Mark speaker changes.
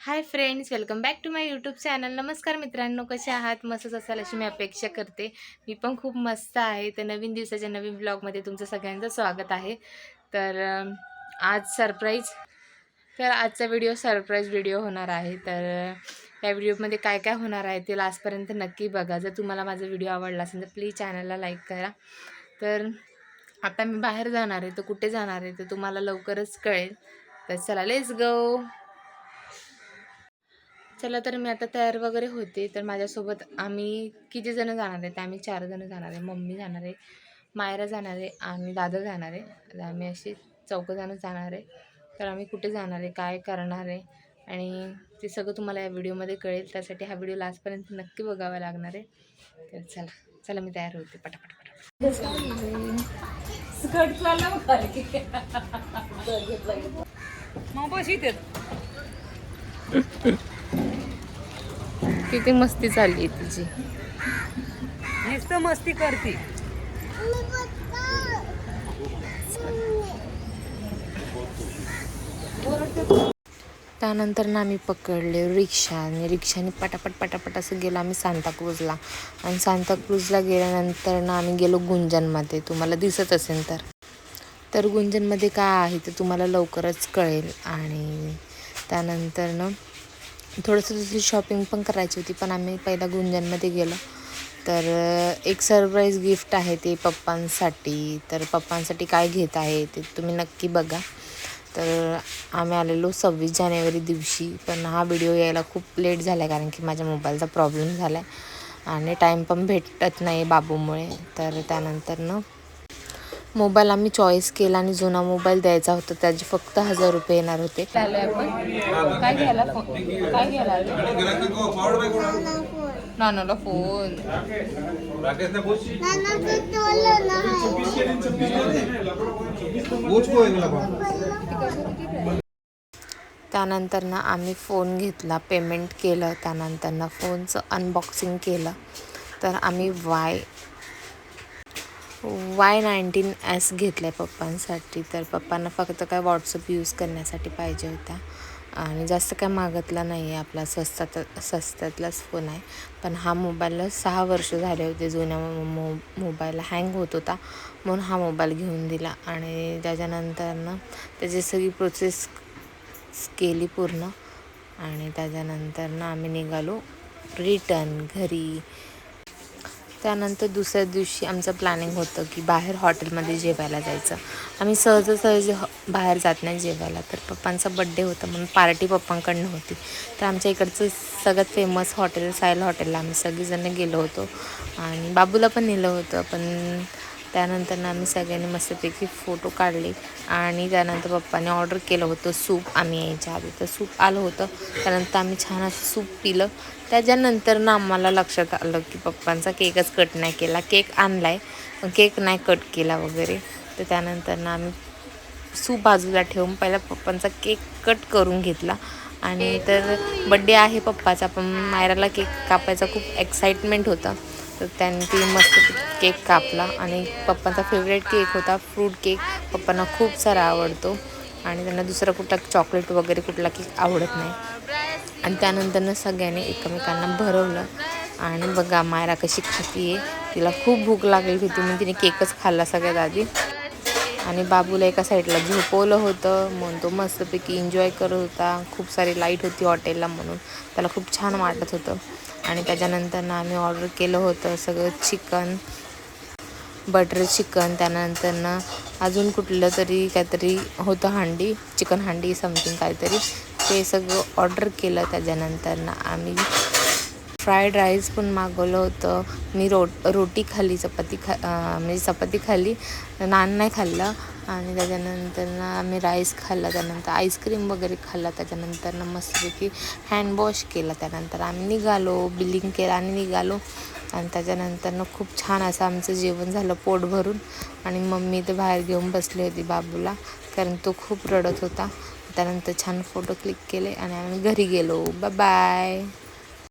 Speaker 1: Hi friends welcome back to my YouTube channel नमस्कार मित्रांनो कसे आहात? मस्तच असाल अशी मी अपेक्षा करते. मी पण खूप मस्त आहे. तर नवीन दिवसाच्या नवीन ब्लॉगमध्ये तुमचं सगळ्यांचं स्वागत आहे. तर आज सरप्राईज तर आजचा व्हिडिओ सरप्राईज व्हिडिओ होणार आहे. तर या व्हिडिओमध्ये काय काय होणार आहे ते लास्टपर्यंत नक्की बघा. जर तुम्हाला माझा व्हिडिओ आवडला असेल तर प्लीज चॅनलला लाईक करा. तर आता मी बाहेर जाणार आहे. तर कुठे जाणार आहे तर तुम्हाला लवकरच कळेल. तर चला लेस गो चला तर मी आता तयार वगैरे होते तर माझ्यासोबत आम्ही किती जण जाणार आहे तर आम्ही चार जण जाणार आहे. मम्मी जाणार आहे मायरा जाणार आहे आणि दादा जाणार आहे. तर आम्ही असे चौघजणं जाणार आहे. तर आम्ही कुठे जाणार आहे? काय करणार आहे? आणि ते सगळं तुम्हाला या व्हिडिओमध्ये कळेल. त्यासाठी हा व्हिडिओ लास्टपर्यंत नक्की बघावा लागणार आहे. तर चला चला मी तयार होते. पटापट पटापट.
Speaker 2: मग बस इथे
Speaker 1: किती मस्ती चालली आहे तिची.
Speaker 2: नुसतं मस्ती करते.
Speaker 1: त्यानंतर ना आम्ही पकडले रिक्षा आणि रिक्षाने पटापट पटापट असं गेलो आम्ही सांताक्रूजला आणि सांताक्रूजला गेल्यानंतर ना आम्ही गेलो गुंजनमध्ये. तुम्हाला दिसत असेल तर. तर गुंजनमध्ये काय आहे ते तुम्हाला लवकरच कळेल. आणि त्यानंतर ना थोडंसं दुसरी शॉपिंग पण करायची होती पण आम्ही पहिला गुंजनमध्ये गेलो. तर एक सरप्राईज गिफ्ट आहे ते पप्पांसाठी. तर पप्पांसाठी काय घेत आहे ते तुम्ही नक्की बघा. तर आम्ही आलेलो सव्वीस जानेवारी दिवशी पण हा व्हिडिओ यायला खूप लेट झाला आहे कारण की माझ्या मोबाईलचा प्रॉब्लेम झाला आहे आणि टाईम पण भेटत नाही बाबूमुळे. तर त्यानंतर ना मोबाईल आम्ही चॉईस केला आणि जुना मोबाईल द्यायचा होता त्याचे फक्त हजार रुपये येणार होते. काय घ्यायला काय घ्यायला नानाला फोन. त्यानंतर ना आम्ही फोन घेतला पेमेंट केलं त्यानंतर ना फोनचं अनबॉक्सिंग केलं. तर आम्ही वाय वाय नाईन्टीन एस घेतलं आहे पप्पांसाठी. तर पप्पांना फक्त काय व्हॉट्सअप यूज करण्यासाठी पाहिजे होता. आणि जास्त काय मागतला नाही आहे आपला. स्वस्तात स्वस्तातलाच फोन आहे. पण हा मोबाईलला सहा वर्ष झाले होते जुन्या मो मोबाईल हँग होत होता. म्हणून हा मोबाईल घेऊन दिला. आणि त्याच्यानंतर ना त्याची सगळी प्रोसेस केली पूर्ण. आणि त्याच्यानंतर ना आम्ही निघालो. रिटर्न घरी. त्यानंतर दुसऱ्या दिवशी आमचं प्लॅनिंग होतं की बाहेर हॉटेलमध्ये जेवायला जायचं. आम्ही सहजासहजी ह बाहेर जात नाही जेवायला. तर पप्पांचा बड्डे होता म्हणून पार्टी पप्पांकडनं होती. तर आमच्या इकडचं सगळ्यात फेमस हॉटेल सायल हॉटेलला आम्ही सगळीजणं गेलो होतो. आणि बाबूला पण नेलं होतं पण त्यानंतर ना आम्ही सगळ्यांनी मस्तपैकी फोटो काढले आणि त्यानंतर पप्पाने ऑर्डर केलं होतं सूप आम्ही यायच्या आधी. तर सूप आलं होतं. त्यानंतर आम्ही छान असं सूप पिलं. त्याच्यानंतर ना आम्हाला लक्षात आलं की पप्पांचा केकच कट नाही केला. केक आणला आहे केक नाही कट केला वगैरे. तर त्यानंतर ना आम्ही सूप बाजूला ठेवून पहिला पप्पांचा केक कट करून घेतला. आणि तर बड्डे आहे पप्पाचा पण मायराला केक कापायचा खूप एक्साइटमेंट होता. तर त्यांनी ती मस्त केक कापला. आणि पप्पांचा फेवरेट केक होता फ्रूट केक पप्पांना खूप सारा आवडतो. आणि त्यांना दुसरा कुठला चॉकलेट वगैरे कुठला केक आवडत नाही. आणि त्यानंतरनं सगळ्यांनी एकमेकांना भरवलं. आणि बघा मायरा कशी खाती आहे तिला खूप भूक लागली होती म्हणून तिने केकच खाल्ला सगळ्यात आधी. आणि बाबूला एका साईडला झोपवलं होतं. म्हणून तो मस्तपैकी एन्जॉय करत होता. खूप सारी लाइट होती हॉटेलला म्हणून. त्याला खूप छान वाटत होतं. आणि त्याच्यानंतर ना आम्ही ऑर्डर केलं होतं सगळं चिकन बटर चिकन त्यानंतर ना अजून कुठलं तरी काहीतरी होतं हांडी चिकन हांडी समथिंग काहीतरी. ते सगळं ऑर्डर केलं. त्याच्यानंतर ना आम्ही फ्राईड राईस पण मागवलं होतं. मी रो रोटी खाल्ली चपाती खा म्हणजे चपाती खाल्ली. नान नाही खाल्लं. आणि त्याच्यानंतर ना आम्ही राईस खाल्ला. त्यानंतर आईस्क्रीम वगैरे खाल्ला. त्याच्यानंतर ना मस्तपैकी हँडवॉश केला. त्यानंतर आम्ही निघालो बिलिंग केलं आणि निघालो. आणि त्याच्यानंतरनं खूप छान असं आमचं जेवण झालं पोट भरून. आणि मम्मी तर बाहेर घेऊन बसली होती बाबूला कारण तो खूप रडत होता. त्यानंतर छान फोटो क्लिक केले आणि आम्ही घरी गेलो. बाय